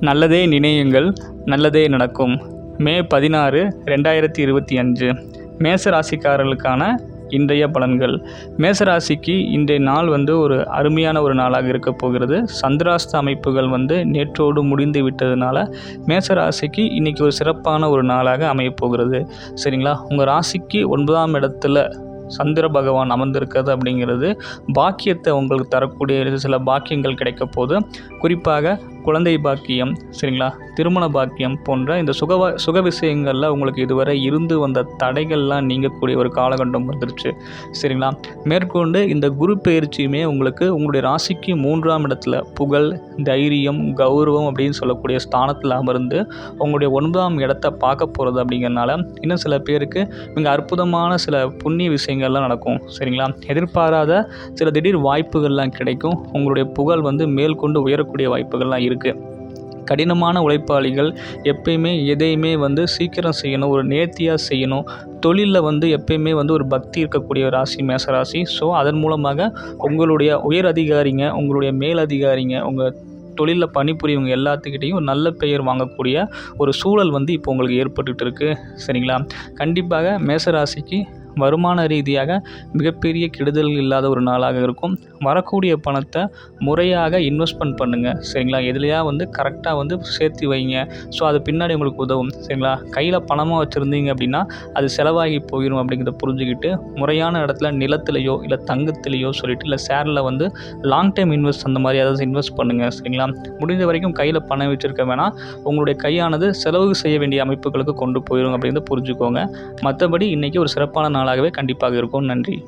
நல்லதே நினையுங்கள் நல்லதே நடக்கும். மே பதினாறு ரெண்டாயிரத்தி இருபத்தி அஞ்சு. மேசராசிக்காரர்களுக்கான இன்றைய பலன்கள். மேசராசிக்கு இன்றைய நாள் வந்து ஒரு அருமையான ஒரு நாளாக இருக்க போகிறது. சந்திராஸ்த அமைப்புகள் வந்து நேற்றோடு முடிந்து விட்டதுனால மேசராசிக்கு இன்றைக்கி ஒரு சிறப்பான ஒரு நாளாக அமையப்போகிறது சரிங்களா? உங்கள் ராசிக்கு ஒன்பதாம் இடத்துல சந்திர பகவான் அமர்ந்திருக்கிறது அப்படிங்கிறது பாக்கியத்தை உங்களுக்கு தரக்கூடிய சில பாக்கியங்கள் கிடைக்க போது குறிப்பாக குழந்தை பாக்கியம் சரிங்களா? திருமண பாக்கியம் போன்ற இந்த சுகவ சுக விஷயங்களில் உங்களுக்கு இதுவரை இருந்து வந்த தடைகள்லாம் நீங்கக்கூடிய ஒரு காலகட்டம் வந்துருச்சு சரிங்களா? மேற்கொண்டு இந்த குரு பயிற்சியுமே உங்களுக்கு உங்களுடைய ராசிக்கு மூன்றாம் இடத்துல புகழ் தைரியம் கௌரவம் அப்படின்னு சொல்லக்கூடிய ஸ்தானத்தில் அமர்ந்து உங்களுடைய ஒன்பதாம் இடத்த பார்க்க போகிறது அப்படிங்கிறனால இன்னும் சில பேருக்கு மிக அற்புதமான சில புண்ணிய விஷயங்கள்லாம் நடக்கும் சரிங்களா? எதிர்பாராத சில திடீர் வாய்ப்புகள்லாம் கிடைக்கும். உங்களுடைய புகழ் வந்து மேற்கொண்டு உயரக்கூடிய வாய்ப்புகள்லாம் இருக்குது கடினமான உழைப்பாளிகள் எப்பயுமே எதையுமே வந்து சீக்கிரம் செய்யணும் ஒரு நேர்த்தியாக செய்யணும். தொழிலில் வந்து எப்பயுமே வந்து ஒரு பக்தி இருக்கக்கூடிய ராசி மேசராசி. ஸோ அதன் மூலமாக உங்களுடைய உயர் அதிகாரிங்க உங்களுடைய மேல் அதிகாரிங்க உங்கள் தொழிலில் பணிபுரியவங்க எல்லாத்துக்கிட்டேயும் ஒரு நல்ல பெயர் வாங்கக்கூடிய ஒரு சூழல் வந்து இப்போ உங்களுக்கு ஏற்பட்டுட்டு இருக்குது சரிங்களா? கண்டிப்பாக மேசராசிக்கு வருமான ரீதியாக மிகப்பெரிய கெடுதல் இல்லாத ஒரு நாளாக இருக்கும். வரக்கூடிய பணத்தை முறையாக இன்வெஸ்ட்மெண்ட் பண்ணுங்கள் சரிங்களா? எதுலையா வந்து கரெக்டாக வந்து சேர்த்து வைங்க. ஸோ அது பின்னாடி உங்களுக்கு உதவும். சரிங்களா? கையில் பணமாக வச்சுருந்தீங்க அப்படின்னா அது செலவாகி போயிடும் அப்படிங்கிறத புரிஞ்சுக்கிட்டு முறையான இடத்துல நிலத்திலையோ இல்லை தங்கத்திலையோ சொல்லிட்டு இல்லை ஷேரில் வந்து லாங் டைம் இன்வெஸ்ட் அந்த மாதிரி ஏதாவது இன்வெஸ்ட் பண்ணுங்கள் சரிங்களா? முடிஞ்ச வரைக்கும் கையில் பணம் வச்சுருக்க வேணால் உங்களுடைய கையானது செலவு செய்ய வேண்டிய அமைப்புகளுக்கு கொண்டு போயிடும் அப்படிங்கிறத புரிஞ்சுக்கோங்க. மற்றபடி இன்றைக்கி ஒரு சிறப்பான நாளாகவே கண்டிப்பாக இருக்கும் நன்றி.